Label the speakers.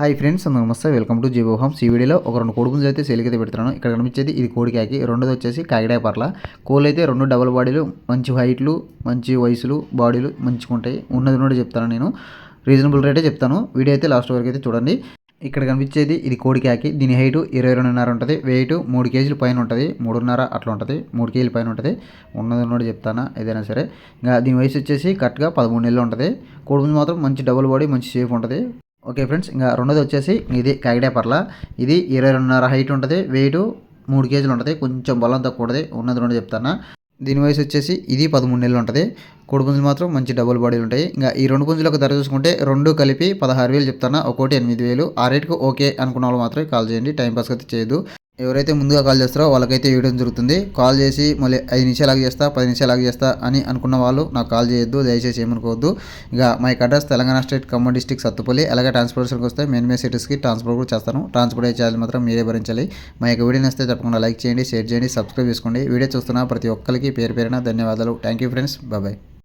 Speaker 1: Hi friends అందరూ నమస్తే. Welcome to GO homes ఈ వీడియోలో ఒక రెండు కోడి అయితే సేలికైతే పెడుతున్నాను. ఇక్కడ కనిపించేది ఇది కోడి కాకి. రెండోది వచ్చేసి కాకిడాయ పర్ల. కోళ్ళు అయితే రెండు డబల్ బాడీలు మంచి హైట్లు మంచి వయసులు బాడీలు మంచిగా ఉంటాయి. ఉన్నది ఉన్నది చెప్తాను నేను. రీజనబుల్ రేటే చెప్తాను. వీడియో అయితే లాస్ట్ వరకు అయితే చూడండి. ఇక్కడ కనిపించేది ఇది కోడి కాకి. దీని హైట్ ఇరవై రెండున్నర ఉంటుంది. వెయిట్ మూడు కేజీల పైన ఉంటుంది. మూడున్నర అట్లా ఉంటుంది. మూడు కేజీల పైన ఉంటుంది. ఉన్నది ఉన్నది చెప్తాను? ఏదైనా సరే. ఇంకా దీని వయసు వచ్చేసి కరెక్ట్గా పదమూడు నెలలు ఉంటుంది. కోడి మాత్రం మంచి డబుల్ బాడీ మంచి సేఫ్ ఉంటుంది. ఓకే ఫ్రెండ్స్ ఇంకా రెండోది వచ్చేసి ఇది కాగిడే పర్ల. ఇది ఇరవై రెండున్నర హైట్ ఉంటుంది వెయిట్ మూడు కేజీలు ఉంటుంది కొంచెం బలం తక్కువ ఉంటుంది ఉన్నది రెండు చెప్తాను. దీని వయసు వచ్చేసి ఇది పదమూడు నెలలు ఉంటుంది. కోడి పుంజులు మాత్రం మంచి డబుల్ బాడీలు ఉంటాయి. ఇంకా ఈ రెండు పుంజులకు ధర చూసుకుంటే రెండు కలిపి పదహారు వేలు చెప్తాను ఒకటి ఎనిమిది వేలు. ఆ రేటుకు ఓకే అనుకున్న వాళ్ళు మాత్రమే కాల్ చేయండి టైం పాస్ అయితే చేయదు ఎవరైతే ముందుగా కాల్ చేస్తారో వాళ్ళకైతే ఇవ్వడం జరుగుతుంది. కాల్ చేసి మళ్ళీ ఐదు నిమిషాలు చేస్తా పది నిమిషాలు చేస్తా అని అనుకున్న వాళ్ళు నాకు కాల్ చేయొద్దు దయచేసి ఏమనుకోవద్దు. ఇక మా యొక్క address Telangana state Khammam district Sathupalli అలాగే ట్రాన్స్పోర్టేషన్కి వస్తే మెయిన్ మెయిన్ సిటీస్కి ట్రాన్స్పోర్ట్ కూడా చేస్తాను. ట్రాన్స్పోర్ట్ చేయాలి మాత్రం మీరే భరించాలి. మా యొక్క వీడియో నచ్చితే తప్పకుండా లైక్ చేయండి షేర్ చేయండి సబ్స్క్రైబ్ చేసుకోండి. వీడియో చూస్తున్న ప్రతి ఒక్కరికి పేరు పేరున ధన్యవాదాలు. Thank you friends. బాయ్.